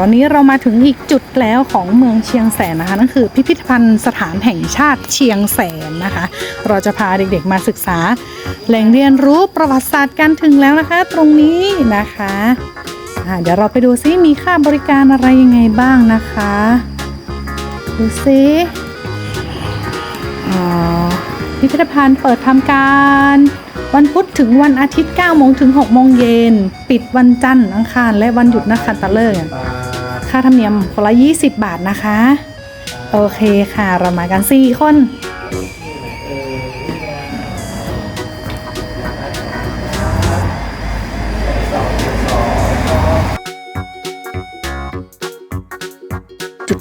ตอนนี้เรามาถึงอีกจุดแล้วของเมืองเชียงแสนนะคะนั่นคือพิพิธภัณฑ์สถานแห่งชาติเชียงแสนนะคะ เราจะพาเด็กๆมาศึกษา แหล่งเรียนรู้ประวัติศาสตร์กันถึงแล้วนะคะ ตรงนี้นะคะอ่าเดี๋ยวเราไปดูซิมีค่าบริการอะไรยังไงบ้างนะคะ ดูซิพิพิธภัณฑ์เปิดทำการวันพุธถึงวันอาทิตย์9โมงถึง6โมงเย็น ปิดวันจันทร์อังคาร และวันหยุดนักขัตฤกษ์ ค่าธรรมเนียมคนละ 20 บาทนะคะ โอเคค่ะ เรามากัน 4 คน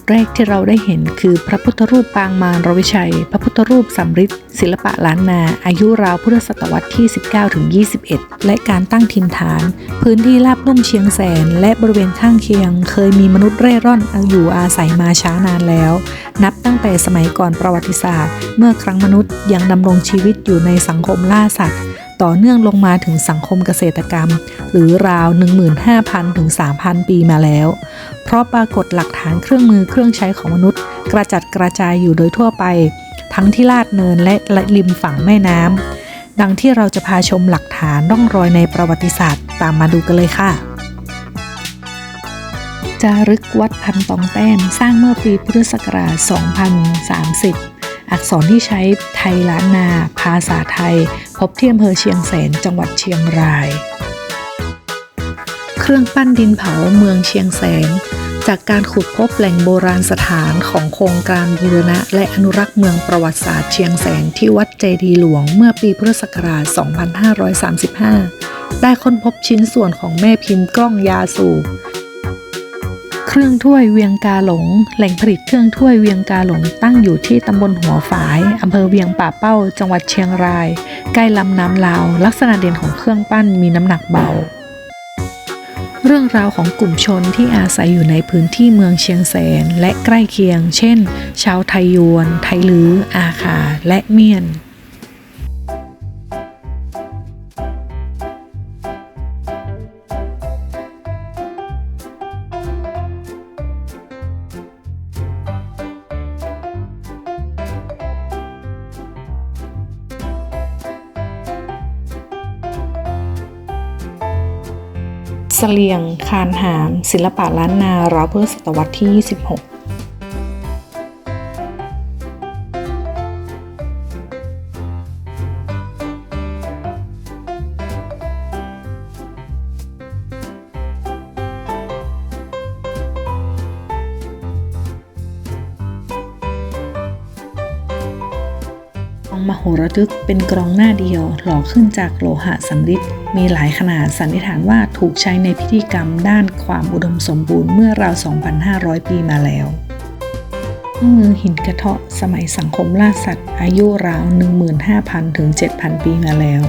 แรกที่เราได้เห็นคือพระพุทธรูปปางมารรวิชัย พระพุทธรูปสำริดศิลปะล้านนา อายุราวพุทธศตวรรษที่ 19-21 และการตั้งถิ่นฐาน พื้นที่ราบลุ่มเชียงแสน และบริเวณข้างเคียง เคยมีมนุษย์เร่ร่อนอยู่อาศัยมาช้านานแล้ว นับตั้งแต่สมัยก่อนประวัติศาสตร์ เมื่อครั้งมนุษย์ยังดำรงชีวิตอยู่ในสังคมล่าสัตว์ ต่อเนื่องลงมาถึงสังคมเกษตรกรรม หรือราว 15,000 ถึง 3,000 ปีมาแล้ว เพราะปรากฏหลักฐานเครื่องมือเครื่องใช้ของมนุษย์ กระจัดกระจายอยู่โดยทั่วไป ทั้งที่ลาดเนินและริมฝั่งแม่น้ำดังที่เราจะพาชมหลักฐานร่องรอยในประวัติศาสตร์ ตามมาดูกันเลยค่ะจารึกวัดพันตองแต้มสร้างเมื่อปีพุทธศักราช 2030 อักษรที่ใช้ไทยล้านนา ภาษาไทย พบที่อำเภอเชียงแสนจังหวัดเชียงราย เครื่องปั้นดินเผาเมืองเชียงแสน จากการขุดพบแหล่งโบราณสถานของโครงการบูรณะ และอนุรักษ์เมืองประวัติศาสตร์เชียงแสนที่วัดเจดีหลวงเมื่อปีพุทธศักราช 2535 ได้ค้นพบชิ้นส่วนของแม่พิมพ์กล้องยาสูบ เครื่องถ้วยเวียงกาหลง แหล่งผลิตเครื่องถ้วยเวียงกาหลง ตั้งอยู่ที่ตำบลหัวฝายอำเภอเวียงป่าเป้า จังหวัดเชียงราย ใกล้ลำน้ำลาว ลักษณะเด่นของเครื่องปั้นมีน้ำหนักเบา เรื่องราวของกลุ่มชนที่อาศัยอยู่ในพื้นที่เมืองเชียงแสนและใกล้เคียง เช่น ชาวไทยยวน ไทยลือ อาคา และเมียน เสลียง คานหาม ศิลปะล้านนา ราวพุทธศตวรรษที่ 26 มโหระทึกเป็นกรองหน้าเดียว หล่อขึ้นจากโลหะสำริดมีหลายขนาดสันนิษฐานว่าถูกใช้ในพิธีกรรมด้านความอุดมสมบูรณ์เมื่อราว 2,500 ปีมาแล้วมือหินกระเทาะสมัยสังคมล่าสัตว์อายุราว 15,000 ถึง 7,000 ปีมาแล้ว